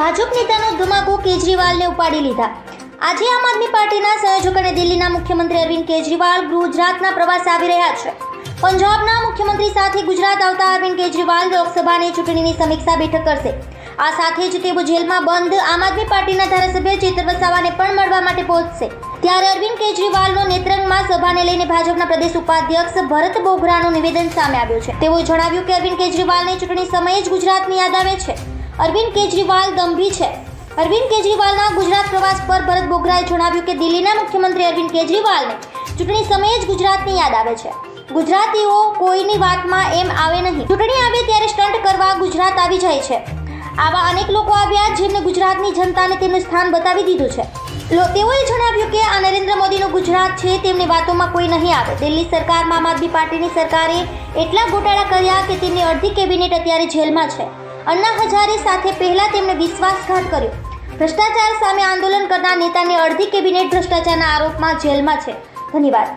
ભાજપ નેતાનો ધમાકો કેજરીવાલને ઉપાડી લીધા. આજે આમ આદમી પાર્ટીના સંયોજક અને દિલ્હીના મુખ્યમંત્રી અરવિંદ કેજરીવાલ ગુજરાતના પ્રવાસ આવી રહ્યા છે. પંજાબના મુખ્યમંત્રી સાથે ગુજરાત આવતા અરવિંદ કેજરીવાલ લોકસભાની ચૂંટણીની સમીક્ષા બેઠક કરશે. આ સાથે જ તેઓ જેલમાં બંધ આમ આદમી પાર્ટીના ધારાસભ્ય ચેતર વસાવાને પણ મળવા માટે પહોંચશે. ત્યારે અરવિંદ કેજરીવાલનો નેત્રંગમાં સભાને લઈને ભાજપના પ્રદેશ ઉપાધ્યક્ષ ભરત બોઘરાનું નિવેદન સામે આવ્યું છે. તેઓએ જણાવ્યું કે અરવિંદ કેજરીવાલને ચૂંટણી સમયે જ ગુજરાતની યાદ આવે છે. અરવિંદ કેજરીવાલ ગંભીર છે. અરવિંદ કેજરીવાલના ગુજરાત પ્રવાસ પર ભરત બોગરાએ જણાવ્યું કે દિલ્હીના મુખ્યમંત્રી અરવિંદ કેજરીવાલને ચૂંટણી સમયે જ ગુજરાતની યાદ આવે છે. ગુજરાતીઓ કોઈની વાતમાં એમ આવે નહીં. ચૂંટણી આવે ત્યારે સ્ટન્ટ કરવા ગુજરાત આવી જાય છે. આવા અનેક લોકો આવ્યા જેમને ગુજરાતની જનતાને તેમનું સ્થાન બતાવી દીધું છે. તેઓએ જણાવ્યું કે આ નરેન્દ્ર મોદીનું ગુજરાત છે તેમની વાતોમાં કોઈ નહીં આવે. દિલ્હી સરકારમાં આમ આદમી પાર્ટીની સરકારે એટલા ગોટાળા કર્યા કે તેમની અડધી કેબિનેટ અત્યારે જેલમાં છે. અન્ના હજારે સાથે પહેલા તેમણે વિશ્વાસઘાત કર્યો. ભ્રષ્ટાચાર સામે આંદોલન કરનાર નેતાની અડધી કેબિનેટ ભ્રષ્ટાચારના આરોપમાં જેલમાં છે. ધન્યવાદ.